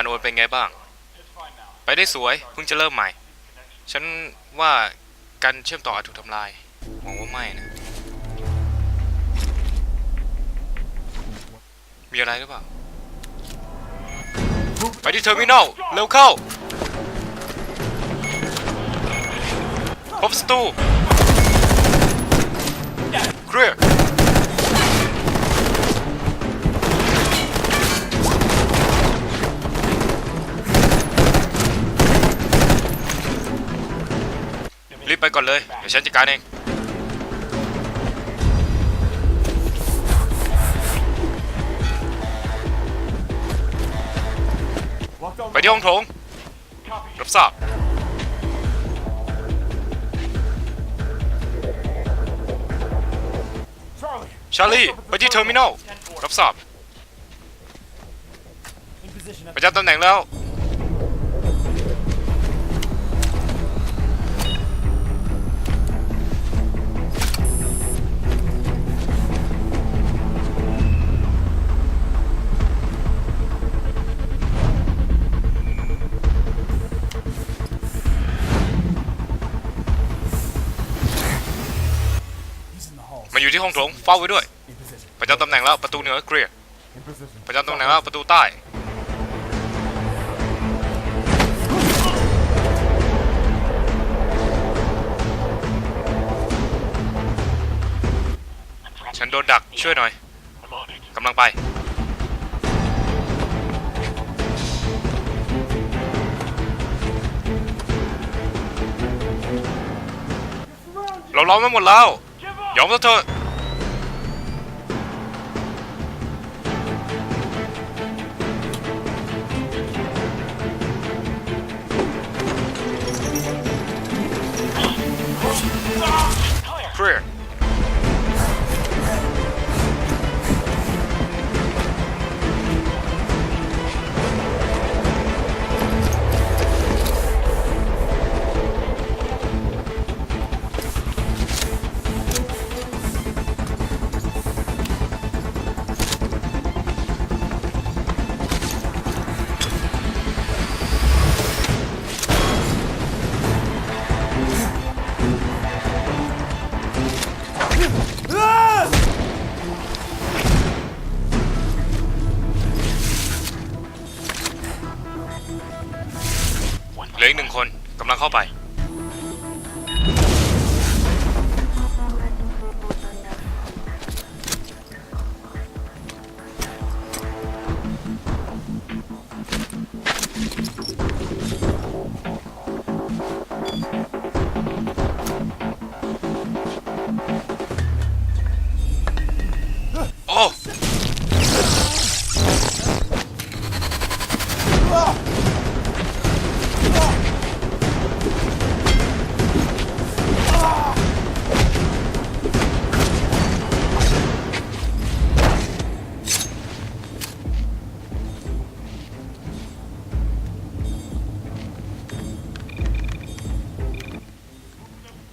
การโอนเป็นไงบ้าง ไปได้สวย เพิ่งจะเริ่มใหม่ ฉันว่าการเชื่อมต่ออาจถูกทำลายหวังว่าไม่นะ มีอะไรหรือเปล่า ไปที่เทอร์มินอล เร็วเข้า พบศัต ก่อนเลย เดี๋ยวฉันจัดการเอง ไปที่ห้องโถง รับทราบชาลีไปที่เทอร์มินอล รับทราบประจำตำแหน่งแล้ว ที่ห้องโถงเฝ้าไว้ด้วย ประจำตำแหน่งแล้วประตูเหนือเคลียร์ประจำตำแหน่งแล้วประตูใต้ฉันโดนดักช่วยหน่อยกำลังไป เราล้อมไว้หมดแล้วยอมซะเถอะ career. หนึ่งคนกำลังเข้าไป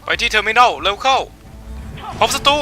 ไปที่เทอร์มินอลเร็วเข้าพบศัตรู